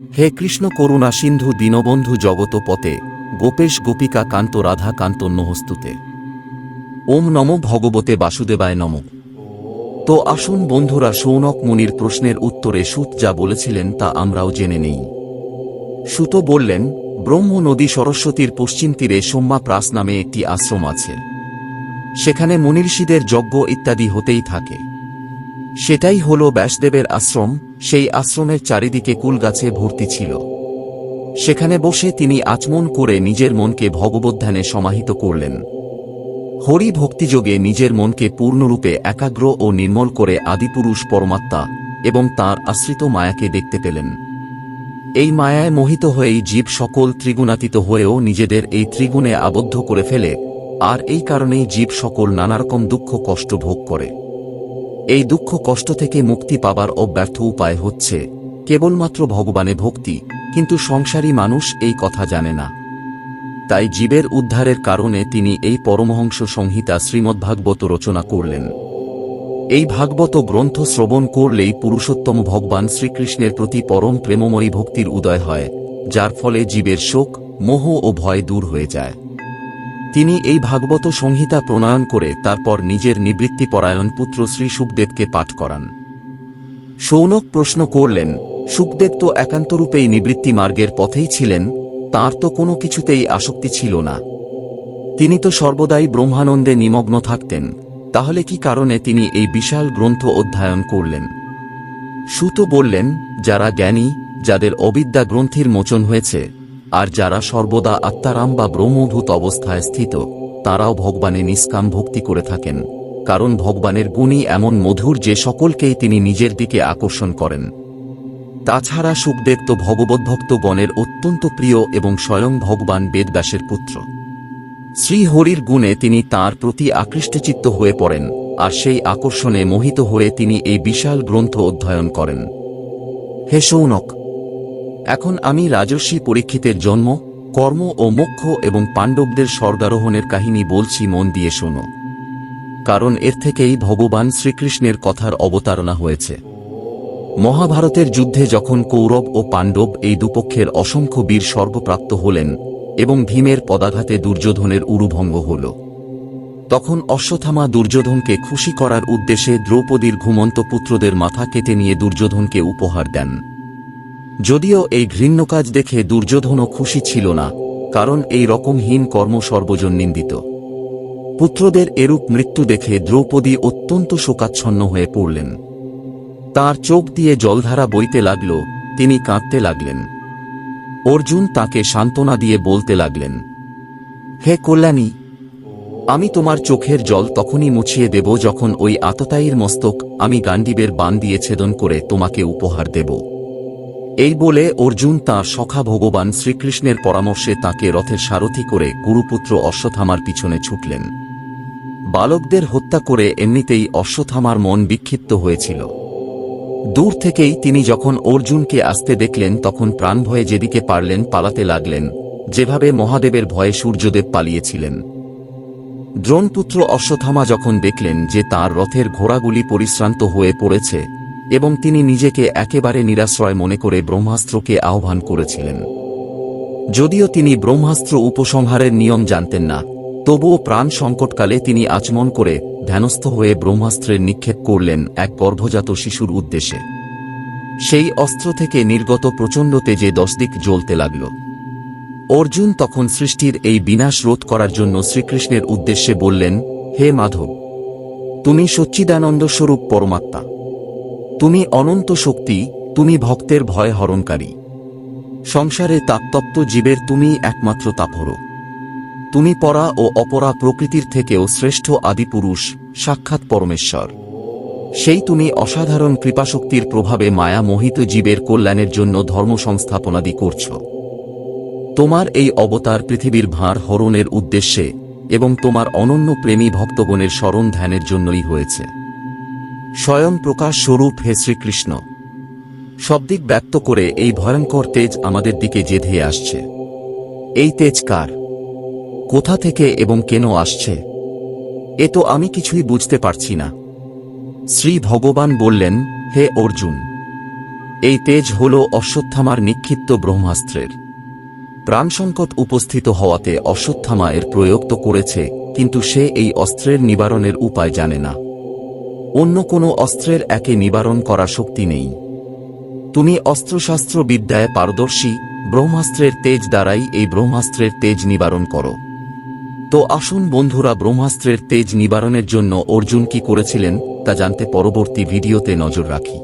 হে কৃষ্ণ করুণা সিন্ধু দীনবন্ধু জগত পতে গোপেশ গোপিকা কান্ত রাধা কান্ত নহস্তুতে ওম নম ভগবতে বাসুদেবায় নম। তো আসুন বন্ধুরা সৌনক মুনির প্রশ্নের উত্তরে সুত যা বলেছিলেন তা আমরাও জেনে নেই। সুত বললেন, ব্রহ্ম নদী সরস্বতীর পশ্চিম তীরে সোম্মা প্রাস নামে একটি আশ্রম আছে। সেখানে মনীষীদের যজ্ঞ ইত্যাদি হতেই থাকে। সেটাই হল ব্যাসদেবের আশ্রম, সেই আশ্রমের চারিদিকে কুলগাছে ভর্তি ছিল। সেখানে বসে তিনি আচমন করে নিজের মনকে ভগবদ্ধ্যানে সমাহিত করলেন। হরি ভক্তিযোগে নিজের মনকে পূর্ণরূপে একাগ্র ও নির্মল করে আদিপুরুষ পরমাত্মা এবং তার আশ্রিত মায়াকে দেখতে পেলেন। এই মায়ায় মোহিত হয়েই জীব সকল ত্রিগুণাতীত হয়েও নিজেদের এই ত্রিগুণে আবদ্ধ করে ফেলে, আর এই কারণেই জীব সকল নানারকম দুঃখ কষ্ট ভোগ করে। এই দুঃখ কষ্ট থেকে মুক্তি পাবার অব্যর্থ উপায় হচ্ছে কেবলমাত্র ভগবানে ভক্তি, কিন্তু সংসারী মানুষ এই কথা জানে না। তাই জীবের উদ্ধারের কারণে তিনি এই পরমহংস সংহিতা শ্রীমদ্ভাগবত রচনা করলেন। এই ভাগবত গ্রন্থ শ্রবণ করলেই পুরুষোত্তম ভগবান শ্রীকৃষ্ণের প্রতি পরম প্রেমময়ী ভক্তির উদয় হয়, যার ফলে জীবের শোক, মোহ ও ভয় দূর হয়ে যায়। তিনি এই ভাগবত সংহিতা প্রণয়ন করে তারপর নিজের নিবৃত্তিপরায়ণ পুত্র শ্রী সুখদেবকে পাঠ করান। সৌনক প্রশ্ন করলেন, সুখদেব তো একান্তরূপেই নিবৃত্তি মার্গের পথেই ছিলেন, তার তো কোনো কিছুতেই আসক্তি ছিল না। তিনি তো সর্বদাই ব্রহ্মানন্দে নিমগ্ন থাকতেন, তাহলে কি কারণে তিনি এই বিশাল গ্রন্থ অধ্যয়ন করলেন? সুত বললেন, যারা জ্ঞানী, যাদের অবিদ্যা গ্রন্থির মোচন হয়েছে আর যারা সর্বদা আত্মারাম বা ব্রহ্মভূত অবস্থায় স্থিত, তারাও ভগবানে নিষ্কাম ভক্তি করে থাকেন, কারণ ভগবানের গুণই এমন মধুর যে সকলকেই তিনি নিজের দিকে আকর্ষণ করেন। তাছাড়া সুখদেব তো ভগবদ্ভক্ত গণের অত্যন্ত প্রিয় এবং স্বয়ং ভগবান বেদব্যাসের পুত্র। শ্রীহরির গুণে তিনি তার প্রতি আকৃষ্টচিত্ত হয়ে পড়েন, আর সেই আকর্ষণে মোহিত হয়ে তিনি এই বিশাল গ্রন্থ অধ্যয়ন করেন। হে সৌনক এখন আমি রাজস্বী পরীক্ষিতের জন্ম, কর্ম ও মোক্ষ এবং পাণ্ডবদের স্বর্গারোহণের কাহিনী বলছি মন দিয়ে শোনো। কারণ এর থেকেই ভগবান শ্রীকৃষ্ণের কথার অবতারণা হয়েছে। মহাভারতের যুদ্ধে যখন কৌরব ও পাণ্ডব এই দুপক্ষের অসংখ্য বীর স্বর্গপ্রাপ্ত হলেন এবং ভীমের পদাঘাতে দুর্যোধনের উরুভঙ্গ হল, তখন অশ্বথামা দুর্যোধনকে খুশি করার উদ্দেশ্যে দ্রৌপদীর ঘুমন্ত পুত্রদের মাথা কেটে নিয়ে দুর্যোধনকে উপহার দেন। যদিও এই ঘৃণ্য কাজ দেখে দুর্যোধনও খুশি ছিল না, কারণ এই রকমহীন কর্ম সর্বজন নিন্দিত পুত্রদের এরূপ মৃত্যু দেখে দ্রৌপদী অত্যন্ত শোকাচ্ছন্ন হয়ে পড়লেন। তার চোখ দিয়ে জলধারা বইতে লাগল, তিনি কাঁদতে লাগলেন। অর্জুন তাকে সান্ত্বনা দিয়ে বলতে লাগলেন, হে কল্যাণী, আমি তোমার চোখের জল তখনই মুছিয়ে দেব যখন ওই আততায়ীর মস্তক আমি গান্ডীবের বান দিয়ে ছেদন করে তোমাকে উপহার দেব। এই বলে অর্জুন তাঁর সখা ভগবান শ্রীকৃষ্ণের পরামর্শে তাকে রথের সারথি করে গুরুপুত্র অশ্বথামার পিছনে ছুটলেন। বালকদের হত্যা করে এমনিতেই অশ্বথামার মন বিক্ষিপ্ত হয়েছিল। দূর থেকেই তিনি যখন অর্জুনকে আসতে দেখলেন, তখন প্রাণ ভয়ে যেদিকে পারলেন পালাতে লাগলেন, যেভাবে মহাদেবের ভয়ে সূর্যদেব পালিয়েছিলেন। দ্রোণপুত্র অশ্বথামা যখন দেখলেন যে তার রথের ঘোড়াগুলি পরিশ্রান্ত হয়ে পড়েছে এবং তিনি নিজেকে একেবারে নিরাশ্রয় মনে করে ব্রহ্মাস্ত্রকে আহ্বান করেছিলেন। যদিও তিনি ব্রহ্মাস্ত্র উপসংহারের নিয়ম জানতেন না, তবুও প্রাণ সংকটকালে তিনি আচমন করে ধ্যানস্থ হয়ে ব্রহ্মাস্ত্রের নিক্ষেপ করলেন এক গর্ভজাত শিশুর উদ্দেশ্যে। সেই অস্ত্র থেকে নির্গত প্রচণ্ড তেজে দশদিক জ্বলতে লাগল। অর্জুন তখন সৃষ্টির এই বিনাশ রোধ করার জন্য শ্রীকৃষ্ণের উদ্দেশ্যে বললেন, হে মাধব, তুমি সচ্চিদানন্দ স্বরূপ পরমাত্মা তুমি অনন্ত শক্তি, তুমি ভক্তের ভয় হরণকারী। সংসারে তাপতপ্ত জীবের তুমি একমাত্র তাপর তুমি পরা ও অপরা প্রকৃতির থেকেও শ্রেষ্ঠ আদিপুরুষ, সাক্ষাৎ পরমেশ্বর। সেই তুমি অসাধারণ কৃপাশক্তির প্রভাবে মায়া মোহিত জীবের কল্যাণের জন্য ধর্ম সংস্থাপনাদি করছ। তোমার এই অবতার পৃথিবীর ভার হরণের উদ্দেশ্যে এবং তোমার অনন্য প্রেমী ভক্তগণের স্মরণ ধ্যানের জন্যই হয়েছে। স্বয়ং প্রকাশ স্বরূপ হে শ্রীকৃষ্ণ। সবদিক ব্যক্ত করে এই ভয়ঙ্কর তেজ আমাদের দিকে যে ধেয়ে আসছে। এই তেজ কার? কোথা থেকে এবং কেন আসছে? এ তো আমি কিছুই বুঝতে পারছি না। শ্রী ভগবান বললেন, হে অর্জুন! এই তেজ হল অশ্বত্থামার নিক্ষিপ্ত ব্রহ্মাস্ত্রের। প্রাণসংকট উপস্থিত হওয়াতে অশ্বত্থামা এর প্রয়োগ তো করেছে, কিন্তু সে এই অস্ত্রের নিবারণের উপায় জানে না। অন্য কোনো অস্ত্রের একে নিবারণ করা শক্তি নেই। তুমি অস্ত্রশাস্ত্র বিদ্যায় পারদর্শী, ব্রহ্মাস্ত্রের তেজ দ্বারাই এই ব্রহ্মাস্ত্রের তেজ নিবারণ করো। তো আসুন বন্ধুরা ব্রহ্মাস্ত্রের তেজ নিবারণের জন্য অর্জুন কি করেছিলেন, তা জানতে পরবর্তী ভিডিওতে নজর রাখি।